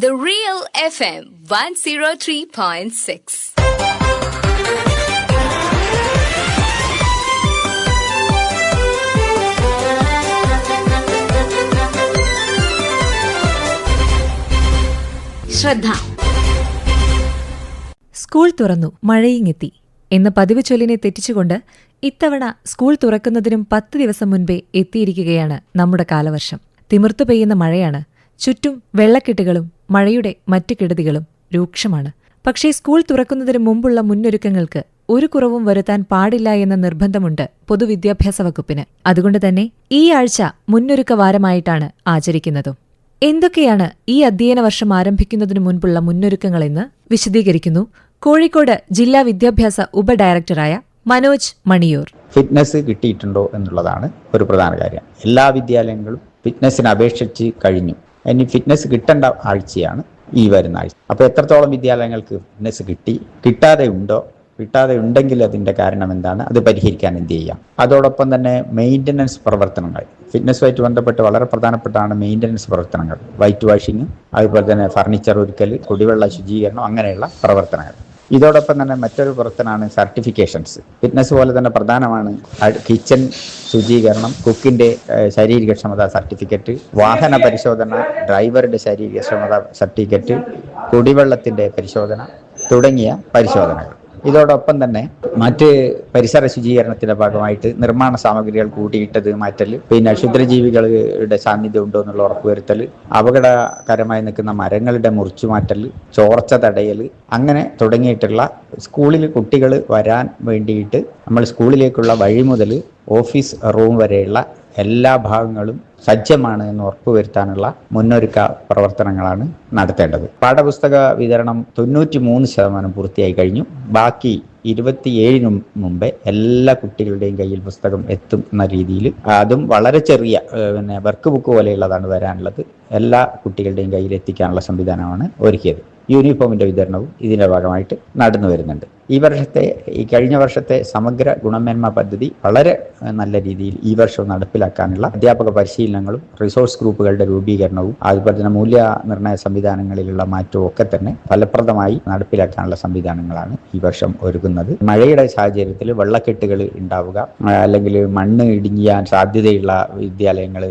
The Real FM 103.6. ശ്രദ്ധ. School തുറന്നു മഴയിങ്ങെത്തി. എന്ന പതിവ് ചൊല്ലിനെ തെറ്റിച്ചുകൊണ്ട് ഇത്തവണ സ്കൂൾ തുറക്കുന്നതിനും പത്ത് ദിവസം മുൻപേ എത്തിയിരിക്കുകയാണ് നമ്മുടെ കാലവർഷം. തിമിർത്തു പെയ്യുന്ന മഴയാണ്. ചുറ്റും വെള്ളക്കെട്ടുകളും മഴയുടെ മറ്റ് കെടുതികളും രൂക്ഷമാണ്. പക്ഷേ സ്കൂൾ തുറക്കുന്നതിന് മുമ്പുള്ള മുന്നൊരുക്കങ്ങൾക്ക് ഒരു കുറവും വരുത്താൻ പാടില്ല എന്ന നിർബന്ധമുണ്ട് പൊതുവിദ്യാഭ്യാസ വകുപ്പിന്. അതുകൊണ്ട് തന്നെ ഈ ആഴ്ച മുന്നൊരുക്ക വാരമായിട്ടാണ് ആചരിക്കുന്നതും. എന്തൊക്കെയാണ് ഈ അധ്യയന വർഷം ആരംഭിക്കുന്നതിനു മുൻപുള്ള മുന്നൊരുക്കങ്ങളെന്ന് വിശദീകരിക്കുന്നു കോഴിക്കോട് ജില്ലാ വിദ്യാഭ്യാസ ഉപഡയറക്ടറായ മനോജ് മണിയൂർ. ഫിറ്റ്നസ് കിട്ടിയിട്ടുണ്ടോ എന്നുള്ളതാണ് ഒരു പ്രധാന കാര്യം. എല്ലാ വിദ്യാലയങ്ങളും ഫിറ്റ്നസിന് അപേക്ഷിച്ച് കഴിഞ്ഞു. ഇനി ഫിറ്റ്നസ് കിട്ടേണ്ട ആഴ്ചയാണ് ഈ വരുന്ന ആഴ്ച. അപ്പോൾ എത്രത്തോളം വിദ്യാലയങ്ങൾക്ക് ഫിറ്റ്നസ് കിട്ടി? കിട്ടാതെ ഉണ്ടോ? കിട്ടാതെ ഉണ്ടെങ്കിൽ അതിന്റെ കാരണം എന്താണ്? അത് പരിഹരിക്കാൻ എന്ത് ചെയ്യാം? അതോടൊപ്പം തന്നെ മെയിന്റനൻസ് പ്രവർത്തനങ്ങൾ. ഫിറ്റ്നസുമായിട്ട് ബന്ധപ്പെട്ട് വളരെ പ്രധാനപ്പെട്ടാണ് മെയിന്റനൻസ് പ്രവർത്തനങ്ങൾ. വൈറ്റ് വാഷിങ് അതുപോലെ തന്നെ ഫർണിച്ചർ ഒരുക്കൽ കുടിവെള്ള ശുചീകരണം അങ്ങനെയുള്ള പ്രവർത്തനങ്ങൾ. ഇതോടൊപ്പം തന്നെ മറ്റൊരു പുറത്തനാണ് സർട്ടിഫിക്കേഷൻസ് ഫിറ്റ്നസ് പോലെ തന്നെ പ്രധാനമാണ് കിച്ചൺ ശുചീകരണം കുക്കിന്റെ ശാരീരികക്ഷമത സർട്ടിഫിക്കറ്റ് വാഹന പരിശോധന ഡ്രൈവറുടെ ശാരീരികക്ഷമത സർട്ടിഫിക്കറ്റ് കുടിവെള്ളത്തിന്റെ പരിശോധന തുടങ്ങിയ പരിശോധനകൾ. ഇതോടൊപ്പം തന്നെ മറ്റ് പരിസര ശുചീകരണത്തിന്റെ ഭാഗമായിട്ട് നിർമ്മാണ സാമഗ്രികൾ കൂട്ടിയിട്ടത് മാറ്റൽ പിന്നെ ക്ഷുദ്രജീവികളുടെ സാന്നിധ്യം ഉണ്ടോ എന്നുള്ള ഉറപ്പുവരുത്തൽ അപകടകരമായി നിൽക്കുന്ന മരങ്ങളുടെ മുറിച്ചു മാറ്റൽ ചോർച്ച തടയൽ അങ്ങനെ തുടങ്ങിയിട്ടുള്ള സ്കൂളിൽ കുട്ടികൾ വരാൻ വേണ്ടിയിട്ട് നമ്മൾ സ്കൂളിലേക്കുള്ള വഴി മുതൽ ഓഫീസ് റൂം വരെയുള്ള എല്ലാ ഭാഗങ്ങളും സജ്ജമാണ് എന്ന് ഉറപ്പുവരുത്താനുള്ള മുന്നൊരുക്ക പ്രവർത്തനങ്ങളാണ് നടത്തേണ്ടത്. പാഠപുസ്തക വിതരണം തൊണ്ണൂറ്റി മൂന്ന് ശതമാനം പൂർത്തിയായി കഴിഞ്ഞു. ബാക്കി ഇരുപത്തിയേഴിനും മുമ്പേ എല്ലാ കുട്ടികളുടെയും കയ്യിൽ പുസ്തകം എത്തുന്ന രീതിയിൽ അതും വളരെ ചെറിയ പിന്നെ വർക്ക് ബുക്ക് പോലെയുള്ളതാണ് വരാനുള്ളത്. എല്ലാ കുട്ടികളുടെയും കയ്യിൽ എത്തിക്കാനുള്ള സംവിധാനമാണ് ഒരുക്കിയത്. യൂണിഫോമിന്റെ വിതരണവും ഇതിന്റെ ഭാഗമായിട്ട് നടന്നു വരുന്നുണ്ട്. ഈ വർഷത്തെ ഈ കഴിഞ്ഞ വർഷത്തെ സമഗ്ര ഗുണമേന്മ പദ്ധതി വളരെ നല്ല രീതിയിൽ ഈ വർഷം നടപ്പിലാക്കാനുള്ള അധ്യാപക പരിശീലനങ്ങളും റിസോഴ്സ് ഗ്രൂപ്പുകളുടെ രൂപീകരണവും അതുപോലെ തന്നെ മൂല്യനിർണയ സംവിധാനങ്ങളിലുള്ള മാറ്റവും ഒക്കെ തന്നെ ഫലപ്രദമായി നടപ്പിലാക്കാനുള്ള സംവിധാനങ്ങളാണ് ഈ വർഷം ഒരുക്കുന്നത് മഴയുടെ സാഹചര്യത്തിൽ വെള്ളക്കെട്ടുകൾ ഉണ്ടാവുക അല്ലെങ്കിൽ മണ്ണ് ഇടിഞ്ഞാൻ സാധ്യതയുള്ള വിദ്യാലയങ്ങൾ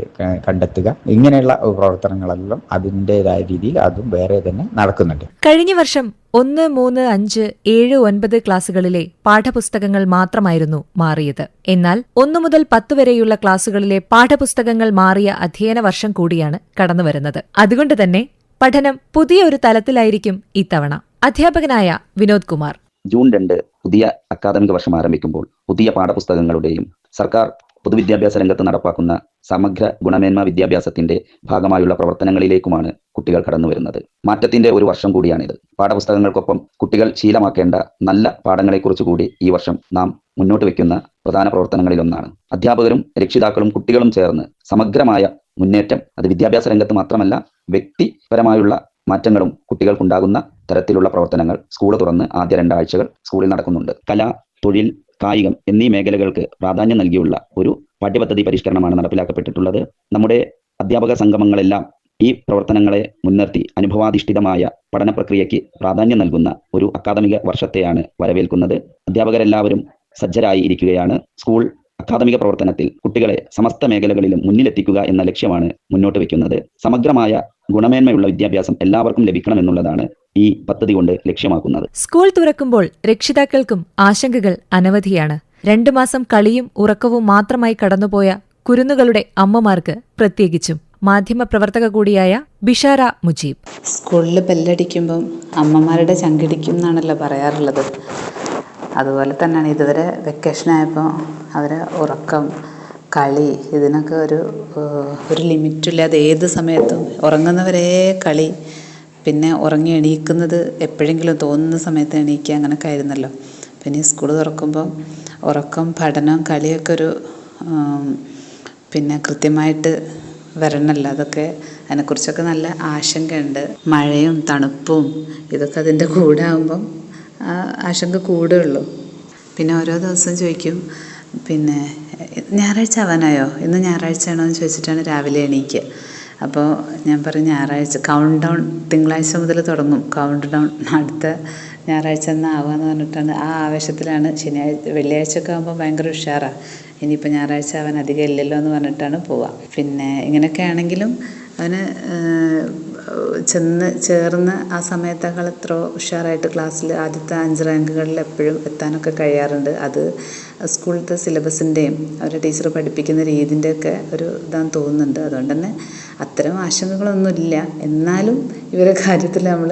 കണ്ടെത്തുക ഇങ്ങനെയുള്ള പ്രവർത്തനങ്ങളെല്ലാം അതിന്റെതായ രീതിയിൽ അതും വേറെ തന്നെ നടക്കുന്നുണ്ട്. കഴിഞ്ഞ വർഷം ഒന്ന് മൂന്ന് അഞ്ച് ഏഴ് ഒൻപത് ക്ലാസുകളിലെ പാഠപുസ്തകങ്ങൾ മാത്രമായിരുന്നു മാറിയത്. എന്നാൽ ഒന്നു മുതൽ പത്ത് വരെയുള്ള ക്ലാസുകളിലെ പാഠപുസ്തകങ്ങൾ മാറിയ അധ്യയന വർഷം കൂടിയാണ് കടന്നുവരുന്നത്. അതുകൊണ്ട് തന്നെ പഠനം പുതിയ ഒരു തലത്തിലായിരിക്കും ഇത്തവണ. അധ്യാപകനായ വിനോദ് കുമാർ. ജൂൺ രണ്ട് പുതിയ അക്കാദമിക വർഷം ആരംഭിക്കുമ്പോൾ പുതിയ പാഠപുസ്തകങ്ങളുടെയും സർക്കാർ പൊതുവിദ്യാഭ്യാസ രംഗത്ത് നടപ്പാക്കുന്ന സമഗ്ര ഗുണമേന്മ വിദ്യാഭ്യാസത്തിന്റെ ഭാഗമായുള്ള പ്രവർത്തനങ്ങളിലേക്കുമാണ് കുട്ടികൾ കടന്നു വരുന്നത് മാറ്റത്തിന്റെ ഒരു വർഷം കൂടിയാണിത്. പാഠപുസ്തകങ്ങൾക്കൊപ്പം കുട്ടികൾ ശീലമാക്കേണ്ട നല്ല പാഠങ്ങളെക്കുറിച്ച് കൂടി ഈ വർഷം നാം മുന്നോട്ട് വെക്കുന്ന പ്രധാന പ്രവർത്തനങ്ങളിലൊന്നാണ്. അധ്യാപകരും രക്ഷിതാക്കളും കുട്ടികളും ചേർന്ന് സമഗ്രമായ മുന്നേറ്റം അത് വിദ്യാഭ്യാസ രംഗത്ത് മാത്രമല്ല വ്യക്തിപരമായുള്ള മാറ്റങ്ങളും കുട്ടികൾക്കുണ്ടാകുന്ന തരത്തിലുള്ള പ്രവർത്തനങ്ങൾ സ്കൂൾ തുറന്ന് ആദ്യ രണ്ടാഴ്ചകൾ സ്കൂളിൽ നടക്കുന്നുണ്ട്. കല തൊഴിൽ കായികം എന്നീ മേഖലകൾക്ക് പ്രാധാന്യം നൽകിയുള്ള ഒരു പാഠ്യപദ്ധതി പരിഷ്കരണമാണ് നടപ്പിലാക്കപ്പെട്ടിട്ടുള്ളത്. നമ്മുടെ അധ്യാപക സംഗമങ്ങളെല്ലാം ഈ പ്രവർത്തനങ്ങളെ മുൻനിർത്തി അനുഭവാധിഷ്ഠിതമായ പഠന പ്രക്രിയയ്ക്ക് പ്രാധാന്യം നൽകുന്ന ഒരു അക്കാദമിക വർഷത്തെയാണ് വരവേൽക്കുന്നത്. അധ്യാപകരെല്ലാവരും സജ്ജരായി ഇരിക്കുകയാണ്. സ്കൂൾ അക്കാദമിക പ്രവർത്തനത്തിൽ കുട്ടികളെ സമസ്ത മേഖലകളിലും മുന്നിലെത്തിക്കുക എന്ന ലക്ഷ്യമാണ് മുന്നോട്ട് വെക്കുന്നത് സമഗ്രമായ ഗുണമേന്മയുള്ള വിദ്യാഭ്യാസം എല്ലാവർക്കും ലഭിക്കണമെന്നുള്ളതാണ് ഈ പദ്ധതി കൊണ്ട് ലക്ഷ്യമാക്കുന്നത്. സ്കൂൾ തുറക്കുമ്പോൾ രക്ഷിതാക്കൾക്കും ആശങ്കകൾ അനവധിയാണ്. രണ്ടു മാസം കളിയും ഉറക്കവും മാത്രമായി കടന്നുപോയ കുരുന്നുകളുടെ അമ്മമാർക്ക് പ്രത്യേകിച്ചും മാധ്യമപ്രവർത്തക കൂടിയായ ബിഷാര മുജീബ്. സ്കൂളിൽ ബെല്ലടിക്കുമ്പം അമ്മമാരുടെ ചങ്കിടിക്കും എന്നാണല്ലോ പറയാറുള്ളത്. അതുപോലെ തന്നെയാണ് ഇതുവരെ വെക്കേഷൻ ആയപ്പോൾ അവരെ ഉറക്കം കളി ഇതിനൊക്കെ ഒരു ഒരു ലിമിറ്റില്ലാതെ ഏത് സമയത്തും ഉറങ്ങുന്നവരേ കളി പിന്നെ ഉറങ്ങി എണീക്കുന്നത് എപ്പോഴെങ്കിലും തോന്നുന്ന സമയത്ത് എണീക്കുക അങ്ങനെയൊക്കെ ആയിരുന്നല്ലോ. പിന്നെ സ്കൂൾ തുറക്കുമ്പോൾ ഉറക്കം പഠനം കളിയൊക്കെ ഒരു പിന്നെ കൃത്യമായിട്ട് വരണമല്ലോ അതൊക്കെ അതിനെക്കുറിച്ചൊക്കെ നല്ല ആശങ്കയുണ്ട്. മഴയും തണുപ്പും ഇതൊക്കെ അതിന്റെ കൂടെ ആകുമ്പം ആശങ്ക കൂടുള്ളൂ പിന്നെ ഓരോ ദിവസം ചോദിക്കും പിന്നെ ഞായറാഴ്ച ആവാനായോ? ഇന്ന് ഞായറാഴ്ച ആണോ എന്ന് ചോദിച്ചിട്ടാണ് രാവിലെ എണീക്കുക. അപ്പോൾ ഞാൻ പറയും ഞായറാഴ്ച കൗണ്ട് ഡൗൺ തിങ്കളാഴ്ച മുതൽ തുടങ്ങും. കൗണ്ട് ഡൗൺ അടുത്ത ഞായറാഴ്ച എന്നാവാന്ന് പറഞ്ഞിട്ടാണ്. ആ ആവേശത്തിലാണ് ശനിയാഴ്ച വെള്ളിയാഴ്ച ഒക്കെ ആകുമ്പോൾ ഭയങ്കര ഉഷാറാണ് ഇനിയിപ്പോൾ ഞായറാഴ്ച അവൻ അധികം ഇല്ലല്ലോ എന്ന് പറഞ്ഞിട്ടാണ് പോവുക പിന്നെ ഇങ്ങനെയൊക്കെ ആണെങ്കിലും അവന് ചെന്ന് ചേർന്ന് ആ സമയത്തേക്കാൾ എത്ര ഉഷാറായിട്ട് ക്ലാസ്സിൽ ആദ്യത്തെ അഞ്ച് റാങ്കുകളിൽ എപ്പോഴും എത്താനൊക്കെ കഴിയാറുണ്ട്. അത് സ്കൂളിലത്തെ സിലബസിന്റെയും അവരെ ടീച്ചർ പഠിപ്പിക്കുന്ന രീതിന്റെയൊക്കെ ഒരു ഇതാന്ന് തോന്നുന്നുണ്ട്. അതുകൊണ്ട് തന്നെ അത്തരം ആശങ്കകളൊന്നുമില്ല. എന്നാലും ഇവരെ കാര്യത്തിൽ നമ്മൾ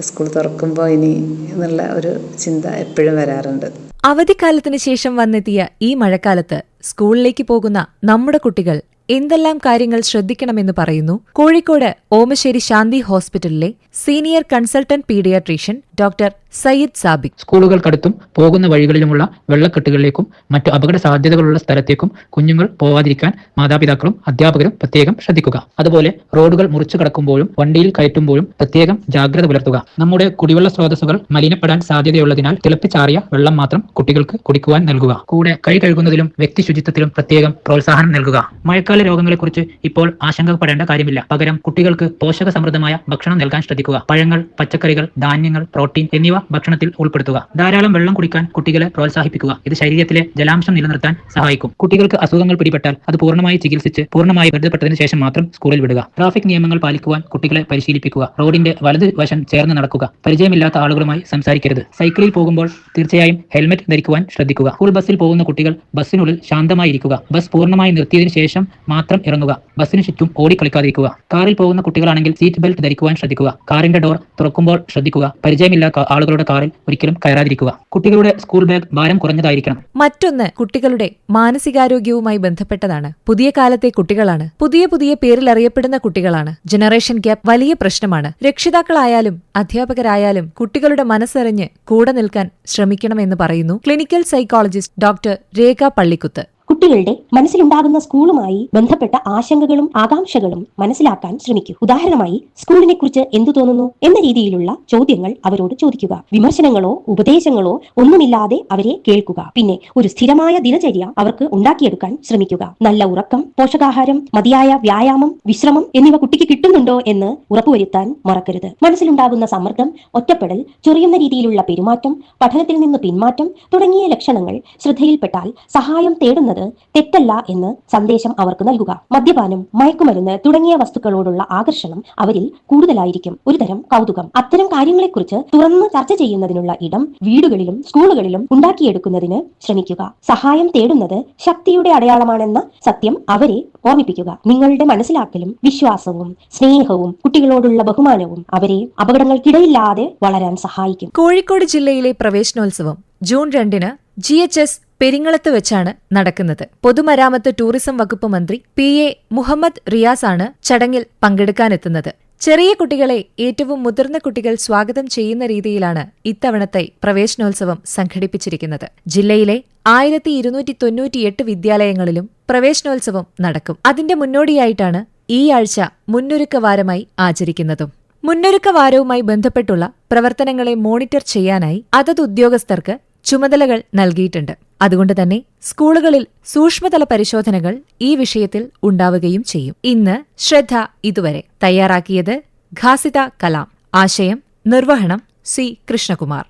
സ്കൂൾ തുറക്കുമ്പോൾ ഇനി എന്നുള്ള ഒരു ചിന്ത എപ്പോഴും വരാറുണ്ട്. അവധിക്കാലത്തിന് ശേഷം വന്നെത്തിയ ഈ മഴക്കാലത്ത് സ്കൂളിലേക്ക് പോകുന്ന നമ്മുടെ കുട്ടികൾ എന്തെല്ലാം കാര്യങ്ങൾ ശ്രദ്ധിക്കണമെന്ന് പറയുന്നു? കോഴിക്കോട് ഓമശ്ശേരി ശാന്തി ഹോസ്പിറ്റലിലെ senior consultant paediatrician doctor Sayyid Sabik സ്കൂളുകൾക്കടുത്തും പോകുന്ന വഴികളിലുമുള്ള വെള്ളക്കെട്ടുകളിലേക്കും മറ്റു അപകട സാധ്യതകളുള്ള സ്ഥലത്തേക്കും കുഞ്ഞുങ്ങൾ പോവാതിരിക്കാൻ മാതാപിതാക്കളും അധ്യാപകരും പ്രത്യേകം ശ്രദ്ധിക്കുക. അതുപോലെ റോഡുകൾ മുറിച്ചു കടക്കുമ്പോഴും വണ്ടിയിൽ കയറ്റുമ്പോഴും പ്രത്യേകം ജാഗ്രത പുലർത്തുക. നമ്മുടെ കുടിവെള്ള സ്രോതസ്സുകൾ മലിനപ്പെടാൻ സാധ്യതയുള്ളതിനാൽ തിളപ്പിച്ചാറിയ വെള്ളം മാത്രം കുട്ടികൾക്ക് കുടിക്കുവാൻ നൽകുക. കൂടെ കൈ കഴുകുന്നതിലും വ്യക്തി ശുചിത്വത്തിലും പ്രത്യേകം പ്രോത്സാഹനം നൽകുക. മഴക്കാല രോഗങ്ങളെക്കുറിച്ച് ഇപ്പോൾ ആശങ്കപ്പെടേണ്ട കാര്യമില്ല. പകരം കുട്ടികൾക്ക് പോഷക സമൃദ്ധമായ ഭക്ഷണം നൽകാൻ ശ്രദ്ധിക്കുക. പഴങ്ങൾ പച്ചക്കറികൾ ധാന്യങ്ങൾ പ്രോട്ടീൻ എന്നിവ ഭക്ഷണത്തിൽ ഉൾപ്പെടുത്തുക. ധാരാളം വെള്ളം കുടിക്കാൻ കുട്ടികളെ പ്രോത്സാഹിപ്പിക്കുക. ഇത് ശരീരത്തിലെ ജലാംശം നിലനിർത്താൻ സഹായിക്കും. കുട്ടികൾക്ക് അസുഖങ്ങൾ പിടിപെട്ടാൽ അത് പൂർണമായി ചികിത്സിച്ച് പൂർണമായി ബന്ധപ്പെട്ടതിന് ശേഷം മാത്രം സ്കൂളിൽ വിടുക. ട്രാഫിക് നിയമങ്ങൾ പാലിക്കുവാൻ കുട്ടികളെ പരിശീലിപ്പിക്കുക. റോഡിന്റെ വലത് വശം ചേർന്ന് നടക്കുക. പരിചയമില്ലാത്ത ആളുകളുമായി സംസാരിക്കരുത്. സൈക്കിളിൽ പോകുമ്പോൾ തീർച്ചയായും ഹെൽമെറ്റ് ധരിക്കുവാൻ ശ്രദ്ധിക്കുക. സ്കൂൾ ബസ്സിൽ പോകുന്ന കുട്ടികൾ ബസ്സിനുള്ളിൽ ശാന്തമായിരിക്കുക. ബസ് പൂർണമായി നിർത്തിയതിനു ശേഷം മാത്രം ഇറങ്ങുക. ബസ്സിന് ചുറ്റും ഓടിക്കളിക്കാതിരിക്കുക. കാറിൽ പോകുന്ന കുട്ടികളാണെങ്കിൽ സീറ്റ് ബെൽറ്റ് ധരിക്കുവാൻ ശ്രദ്ധിക്കുക. കാറിന്റെ ഡോർ തുറക്കുമ്പോൾ ശ്രദ്ധിക്കുക. പരിചയമില്ലാത്ത ആളുകളുടെ കാറിൽ ഒരിക്കലും കയറാതിരിക്കുക. കുട്ടികളുടെ സ്കൂൾ ബാഗ് ഭാരം കുറഞ്ഞതായിരിക്കണം. മറ്റൊന്ന് കുട്ടികളുടെ മാനസികാരോഗ്യവുമായി ബന്ധപ്പെട്ടതാണ്. പുതിയ കാലത്തെ കുട്ടികളാണ്. പുതിയ പുതിയ പേരിൽ അറിയപ്പെടുന്ന കുട്ടികളാണ്. ജനറേഷൻ ഗ്യാപ്പ് വലിയ പ്രശ്നമാണ്. രക്ഷിതാക്കളായാലും അധ്യാപകരായാലും കുട്ടികളുടെ മനസ്സറിഞ്ഞ് കൂടെ നിൽക്കാൻ ശ്രമിക്കണമെന്ന് പറയുന്നു. Clinical psychologist doctor Rekha Pallikkuth. കുട്ടികളുടെ മനസ്സിലുണ്ടാകുന്ന സ്കൂളുമായി ബന്ധപ്പെട്ട ആശങ്കകളും ആകാംക്ഷകളും മനസ്സിലാക്കാൻ ശ്രമിക്കൂ. ഉദാഹരണമായി സ്കൂളിനെ കുറിച്ച് എന്തു തോന്നുന്നു എന്ന രീതിയിലുള്ള ചോദ്യങ്ങൾ അവരോട് ചോദിക്കുക. വിമർശനങ്ങളോ ഉപദേശങ്ങളോ ഒന്നുമില്ലാതെ അവരെ കേൾക്കുക. പിന്നെ ഒരു സ്ഥിരമായ ദിനചര്യ അവർക്ക് ഉണ്ടാക്കിയെടുക്കാൻ ശ്രമിക്കുക. നല്ല ഉറക്കം പോഷകാഹാരം മതിയായ വ്യായാമം വിശ്രമം എന്നിവ കുട്ടിക്ക് കിട്ടുന്നുണ്ടോ എന്ന് ഉറപ്പുവരുത്താൻ മറക്കരുത്. മനസ്സിലുണ്ടാകുന്ന സമ്മർദ്ദം ഒറ്റപ്പെടൽ ചൊറിയുന്ന രീതിയിലുള്ള പെരുമാറ്റം പഠനത്തിൽ നിന്ന് പിന്മാറ്റം തുടങ്ങിയ ലക്ഷണങ്ങൾ ശ്രദ്ധയിൽപ്പെട്ടാൽ സഹായം തേടുന്നത് തെറ്റല്ല എന്ന് സന്ദേശം അവർക്ക് നൽകുക. മദ്യപാനം മയക്കുമരുന്ന് തുടങ്ങിയ വസ്തുക്കളോടുള്ള ആകർഷണം അവരിൽ കൂടുതലായിരിക്കും. ഒരുതരം കൗതുകം. അത്തരം കാര്യങ്ങളെക്കുറിച്ച് തുറന്ന് ചർച്ച ചെയ്യുന്നതിനുള്ള ഇടം വീടുകളിലും സ്കൂളുകളിലും ഉണ്ടാക്കിയെടുക്കുന്നതിന് ശ്രമിക്കുക. സഹായം തേടുന്നത് ശക്തിയുടെ അടയാളമാണെന്ന സത്യം അവരെ ഓർമ്മിപ്പിക്കുക. നിങ്ങളുടെ മനസ്സിലാക്കലും വിശ്വാസവും സ്നേഹവും കുട്ടികളോടുള്ള ബഹുമാനവും അവരെ അപകടങ്ങൾക്കിടയില്ലാതെ വളരാൻ സഹായിക്കും. കോഴിക്കോട് ജില്ലയിലെ പ്രവേശനോത്സവം ജൂൺ രണ്ടിന് ജി എച്ച് എസ് പെരിങ്ങളത്ത് വെച്ചാണ് നടക്കുന്നത്. പൊതുമരാമത്ത് ടൂറിസം വകുപ്പ് മന്ത്രി പി എ മുഹമ്മദ് റിയാസാണ് ചടങ്ങിൽ പങ്കെടുക്കാനെത്തുന്നത്. ചെറിയ കുട്ടികളെ ഏറ്റവും മുതിർന്ന കുട്ടികൾ സ്വാഗതം ചെയ്യുന്ന രീതിയിലാണ് ഇത്തവണത്തെ പ്രവേശനോത്സവം സംഘടിപ്പിച്ചിരിക്കുന്നത്. ജില്ലയിലെ ആയിരത്തി ഇരുന്നൂറ്റി തൊണ്ണൂറ്റിയെട്ട് വിദ്യാലയങ്ങളിലും പ്രവേശനോത്സവം നടക്കും. അതിന്റെ മുന്നോടിയായിട്ടാണ് ഈ ആഴ്ച മുന്നൊരുക്ക വാരമായി ആചരിക്കുന്നതും. മുന്നൊരുക്ക വാരവുമായി ബന്ധപ്പെട്ടുള്ള പ്രവർത്തനങ്ങളെ മോണിറ്റർ ചെയ്യാനായി അതത് ഉദ്യോഗസ്ഥർക്ക് ചുമതലകൾ നൽകിയിട്ടുണ്ട്. അതുകൊണ്ട് തന്നെ സ്കൂളുകളിൽ സൂക്ഷ്മതല പരിശോധനകൾ ഈ വിഷയത്തിൽ ഉണ്ടാവുകയും ചെയ്യും. ഇന്ന് ശ്രദ്ധ ഇതുവരെ. തയ്യാറാക്കിയത് ഘാസിത കലാം. ആശയം നിർവഹണം സി കൃഷ്ണകുമാർ.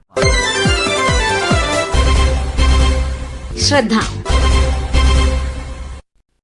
ശ്രദ്ധ.